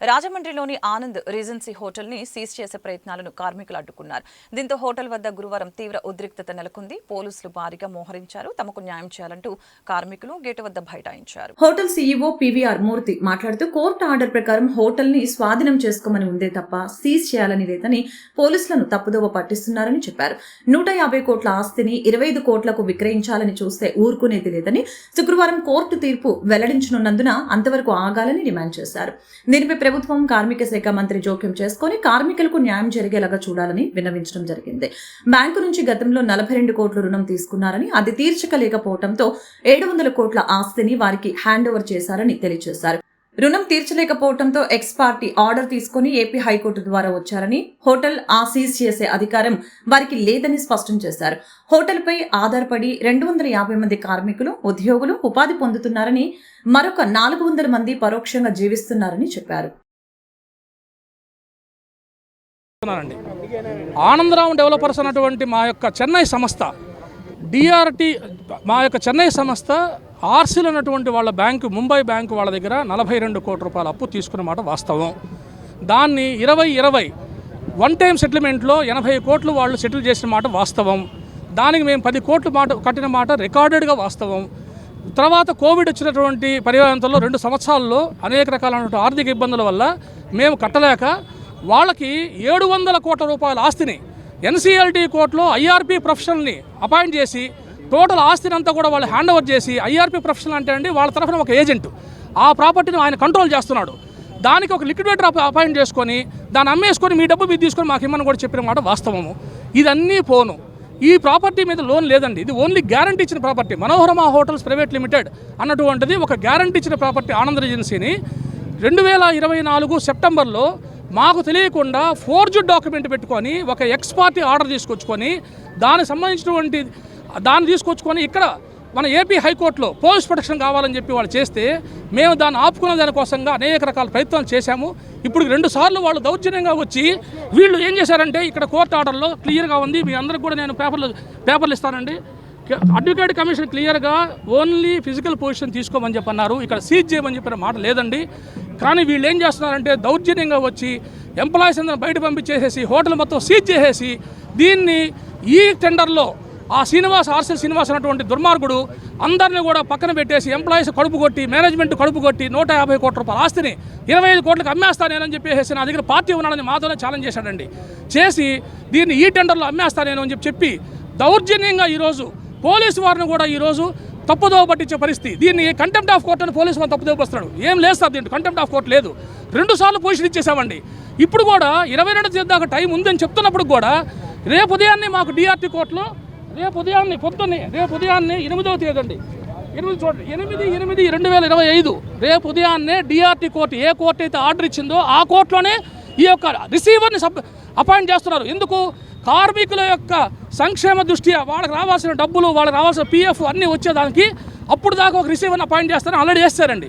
రాజమండ్రిలోని Anand regency హోటల్ని seize చేసే ప్రయత్నాలను కార్మికులు అడ్డుకున్నారు. దీంతో హోటల్ వద్ద గురువారం తీవ్ర ఉద్రిక్తత నెలకొంది. పోలీసులు భారీగా మోహరించారు. తమకు న్యాయం చేయాలంటూ కార్మికులు గేటు వద్ద బైఠాయించారు. హోటల్ సీఈఓ పివిఆర్ మూర్తి మాట్లాడుతూ కోర్టు ఆర్డర్ ప్రకారం హోటల్ని స్వాధీనం చేసుకోమని ఉందే తప్ప సీజ్ చేయాలని లేదని పోలీసులను తప్పుదోవ పట్టిస్తున్నారని చెప్పారు. నూట యాభై కోట్ల ఆస్తిని ఇరవై ఐదు కోట్లకు విక్రయించాలని చూస్తే ఊరుకునేది లేదని శుక్రవారం కోర్టు తీర్పు వెల్లడించనున్నందున అంతవరకు ఆగాలని డిమాండ్ చేశారు. దీనిపై ప్రభుత్వం కార్మిక శాఖ మంత్రి జోక్యం చేసుకుని కార్మికులకు న్యాయం జరిగేలాగా చూడాలని విన్నవించడం జరిగింది. బ్యాంకు నుంచి గతంలో నలభై రెండు కోట్ల రుణం తీసుకున్నారని అది తీర్చకలేకపోవడంతో ఏడు వందల కోట్ల ఆస్తిని వారికి హ్యాండ్ ఓవర్ చేశారని తెలియజేశారు. రుణం తీర్చలేకపోవడంతో ఎక్స్ పార్టీ ఆర్డర్ తీసుకుని ఏపీ హైకోర్టు ద్వారా వచ్చారని హోటల్ ఆసీజ్ చేసే అధికారం వారికి లేదని స్పష్టం చేశారు. హోటల్పై ఆధారపడి రెండు వందల యాభై మంది కార్మికులు ఉద్యోగులు ఉపాధి పొందుతున్నారని మరొక నాలుగు వందల మంది పరోక్షంగా జీవిస్తున్నారని చెప్పారు. ఆనందరావు డెవలపర్స్ అన్నటువంటి మా యొక్క చెన్నై సంస్థ డిఆర్టీ మా యొక్క చెన్నై సంస్థ ఆర్సీలు అన్నటువంటి వాళ్ళ బ్యాంకు ముంబై బ్యాంకు వాళ్ళ దగ్గర నలభై రెండు కోట్ల రూపాయల అప్పు తీసుకున్న మాట వాస్తవం. దాన్ని ఇరవై ఇరవై వన్ టైం సెటిల్మెంట్లో ఎనభై కోట్లు వాళ్ళు సెటిల్ చేసిన మాట వాస్తవం. దానికి మేము పది కోట్లు మాట కట్టిన మాట రికార్డెడ్గా వాస్తవం. తర్వాత కోవిడ్ వచ్చినటువంటి పర్యావరణంలో రెండు సంవత్సరాల్లో అనేక రకాలైనటువంటి ఆర్థిక ఇబ్బందుల వల్ల మేము కట్టలేక వాళ్ళకి ఏడు వందల కోట్ల రూపాయల ఆస్తిని ఎన్సీఎల్టీ కోర్టులో ఐఆర్పీ ప్రొఫెషనల్ని అపాయింట్ చేసి టోటల్ ఆస్తిని అంతా కూడా వాళ్ళు హ్యాండ్ ఓవర్ చేసి ఐఆర్పీ ప్రొఫెషనల్ అంటే అండి వాళ్ళ తరఫున ఒక ఏజెంట్. ఆ ప్రాపర్టీని ఆయన కంట్రోల్ చేస్తున్నాడు. దానికి ఒక లిక్విడేటర్ అపాయింట్ చేసుకొని దాన్ని అమ్మేసుకొని మీ డబ్బు మీరు తీసుకొని మాకు ఇమ్మని కూడా చెప్పిన మాట వాస్తవము. ఇదన్నీ పోను. ఈ ప్రాపర్టీ మీద లోన్ లేదండి. ఇది ఓన్లీ గ్యారంటీ ఇచ్చిన property. Manoharama hotels private limited అన్నటువంటిది ఒక గ్యారంటీ ఇచ్చిన ప్రాపర్టీ ఆనంద్ ఏజెన్సీని. రెండు వేల ఇరవై నాలుగు సెప్టెంబర్లో మాకు తెలియకుండా ఫోర్జు డాక్యుమెంట్ పెట్టుకొని ఒక ఎక్స్ పార్టీ ఆర్డర్ తీసుకొచ్చుకొని దానికి సంబంధించినటువంటి దాన్ని తీసుకొచ్చుకొని ఇక్కడ మన ఏపీ హైకోర్టులో పోలీస్ ప్రొటెక్షన్ కావాలని చెప్పి వాళ్ళు చేస్తే మేము దాన్ని ఆపుకున్న దానికోసంగా అనేక రకాల ప్రయత్నాలు చేశాము. ఇప్పుడు రెండు సార్లు వాళ్ళు దౌర్జన్యంగా వచ్చి వీళ్ళు ఏం చేశారంటే ఇక్కడ కోర్టు ఆర్డర్లో క్లియర్గా ఉంది. మీ అందరికి కూడా నేను పేపర్లు పేపర్లు ఇస్తానండి. అడ్వకేట్ కమిషన్ క్లియర్గా ఓన్లీ ఫిజికల్ పొజిషన్ తీసుకోమని చెప్పి అన్నారు ఇక్కడ సీజ్ చేయమని చెప్పిన మాట లేదండి. కానీ వీళ్ళు ఏం చేస్తున్నారంటే దౌర్జన్యంగా వచ్చి ఎంప్లాయీస్ అందరూ బయట పంపించేసేసి హోటల్ మొత్తం సీజ్ చేసేసి దీన్ని ఈ టెండర్లో ఆ శ్రీనివాస్ ఆర్సెల్ శ్రీనివాస్ అన్నటువంటి దుర్మార్గుడు అందరిని కూడా పక్కన పెట్టేసి ఎంప్లాయీస్ కడుపు కొట్టి మేనేజ్మెంట్ కడుపు కొట్టి నూట యాభై కోట్ల రూపాయల ఆస్తిని ఇరవై ఐదు కోట్లకు అమ్మేస్తానేనని చెప్పేసి నా దగ్గర పార్టీ ఉన్నాడని మాధవనే ఛాలెంజ్ చేశాడండి. చేసి దీన్ని ఈ టెండర్లో అమ్మేస్తానేను అని చెప్పి చెప్పి దౌర్జన్యంగా ఈరోజు పోలీసు వారిని కూడా ఈరోజు తప్పుదోవ పట్టించే పరిస్థితి. దీన్ని కంటెంప్ట్ ఆఫ్ కోర్ట్ అని పోలీసు వారిని తప్పుదోవ పరుస్తున్నాడు. ఏం లేదు సార్ దీంట్లో కంటెంప్ట్ ఆఫ్ కోర్ట్ లేదు. రెండు సార్లు పొజిషన్ ఇచ్చేసామండి. ఇప్పుడు కూడా ఇరవై రెండు తేదీ దాకా టైం ఉందని చెప్తున్నప్పుడు కూడా రేపు ఉదయాన్నే మాకు డిఆర్టీ కోర్టులో రేపు ఉదయాన్నే పొద్దున్నే రేపు ఉదయాన్నే ఎనిమిదవ తేదీ అండి. ఎనిమిది చూడండి ఎనిమిది ఎనిమిది రెండు వేల ఇరవై ఐదు రేపు ఉదయాన్నే డిఆర్టీ కోర్టు ఏ కోర్టు అయితే ఆర్డర్ ఇచ్చిందో ఆ కోర్టులోనే ఈ యొక్క రిసీవర్ని సబ్ అపాయింట్ చేస్తున్నారు. ఎందుకు? కార్మికుల యొక్క సంక్షేమ దృష్ట్యా వాళ్ళకి రావాల్సిన డబ్బులు వాళ్ళకి రావాల్సిన పిఎఫ్ అన్నీ వచ్చేదానికి అప్పుడు దాకా ఒక రిసీవర్ని అపాయింట్ చేస్తారని ఆల్రెడీ చేస్తారండి